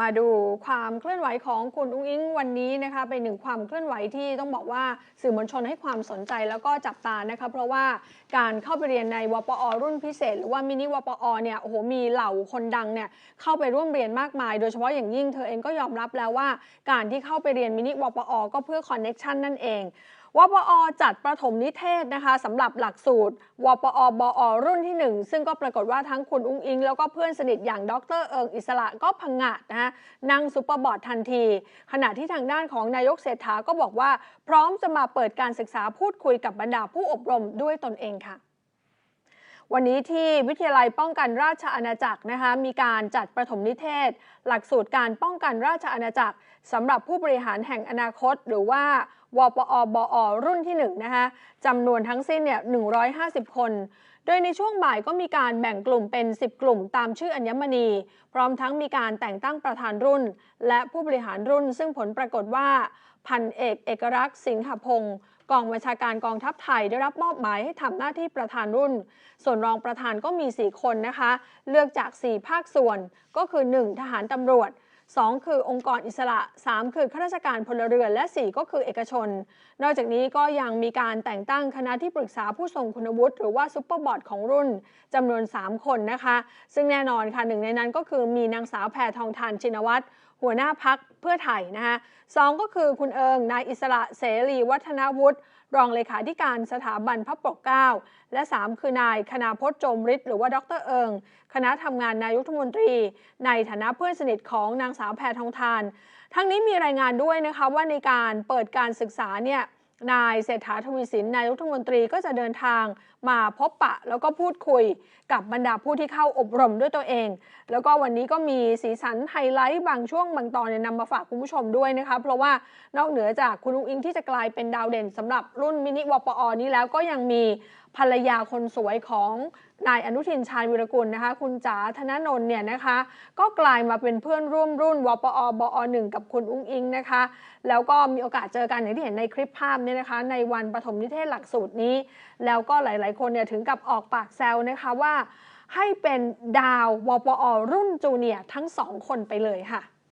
มาดูความเคลื่อนไหวของคุณอุ้งอิงวันนี้นะคะเป็นหนึ่งความเคลื่อนไหวที่ต้องบอกว่าสื่อมวลชนให้ความสนใจแล้วก็จับตานะคะเพราะว่าการเข้าไปเรียนในวปอ รุ่นพิเศษ หรือว่ามินิวปอเนี่ยโอ้โหมีเหล่าคนดังเนี่ยเข้าไปร่วมเรียนมากมาย โดยเฉพาะอย่างยิ่งเธอเองก็ยอมรับแล้วว่า การที่เข้าไปเรียนมินิวปอก็เพื่อคอนเน็ชันนั่นเอง วปอจัดประถมนิเทศนะคะสำหรับหลักสูตรวปอบอรุ่นที่ 1 ซึ่งก็ปรากฏว่าทั้งคุณอุ้งอิง แล้วก็เพื่อนสนิทอย่างดรเอิงอิสระก็พังงะนะคะนั่งซุปเปอร์บอร์ดทันที ขณะที่ทางด้านของนายกเศรษฐาก็บอกว่า พร้อมจะมาเปิดการศึกษาพูดคุยกับบรรดาผู้อบรมด้วยตนเองค่ะ วันนี้ที่วิทยาลัยป้องกันราชอาณาจักรนะคะมีการจัดประถมนิเทศ หลักสูตรการป้องกันราชอาณาจักรสำหรับผู้บริหารแห่งอนาคต หรือว่าวปอบอรุ่นที่1นะคะจำนวนทั้งสิ้นเนี่ย150 คน โดยในช่วงบ่ายก็มีการแบ่งกลุ่มเป็น 10 กลุ่มตามชื่ออัญมณี พร้อมทั้งมีการแต่งตั้งประธานรุ่น และผู้บริหารรุ่น ซึ่งผลปรากฏว่าพันเอกเอกรักษ์สิงหพงศ์ กองบัญชาการกองทัพไทยได้รับมอบหมายให้ทำหน้าที่ประธานรุ่น ส่วนรองประธานก็มี 4 คนนะคะ เลือกจาก 4 ภาคส่วนก็คือ 1 ทหารตำรวจ 2 คือองค์กรอิสระ 3 คือข้าราชการพลเรือน และ 4 ก็คือเอกชน นอกจากนี้ก็ยังมีการแต่งตั้งคณะที่ปรึกษาผู้ทรงคุณวุฒิหรือว่าซุปเปอร์บอร์ดของรุ่นจำนวน 3 คนนะคะ ซึ่งแน่นอนค่ะหนึ่งในนั้นก็คือมีนางสาวแพทองทานชินวัตร หัวหน้าพักเพื่อไทยนะคะสองก็คือคุณเอิงนายอิสระเสรีวัฒนวุฒิรองเลขาธิการสถาบันพระปกเกล้าและ 3 คือนายคณาพจน์จมฤทธิ์หรือว่าดรเอิง คณะทำงานนายกรัฐมนตรี ในฐานะเพื่อนสนิทของนางสาวแพทองทาน ทั้งนี้มีรายงานด้วยนะคะว่าในการเปิดการศึกษาเนี่ย นายเศรษฐาทวีสินนายกรัฐมนตรีก็จะเดินทางมาพบปะ แล้วก็พูดคุยกับบรรดาผู้ที่เข้าอบรมด้วยตัวเอง แล้วก็วันนี้ก็มีสีสันไฮไลท์บางช่วงบางตอนเนี่ยนำมาฝากคุณผู้ชมด้วยนะคะ เพราะว่านอกเหนือจากคุณลุงอิงที่จะกลายเป็นดาวเด่นสำหรับรุ่นมินิวปอนี้แล้วก็ยังมีภรรยาคนสวยของนายอนุทินชาญวิรกุลนะคะ คุณจ๋าธนนนท์เนี่ยนะคะ ก็กลายมาเป็นเพื่อนร่วมรุ่นวปอบอหนึ่งกับคุณอุ้งอิงนะคะ แล้วก็มีโอกาสเจอกันอย่างที่เห็นในคลิปภาพเนี่ยนะคะ ในวันปฐมนิเทศหลักสูตรนี้ แล้วก็หลาย ๆ คนเนี่ยถึงกับออกปากแซวนะคะว่า ให้เป็นดาววปอรุ่นจูเนียร์ทั้งสองคนไปเลยค่ะ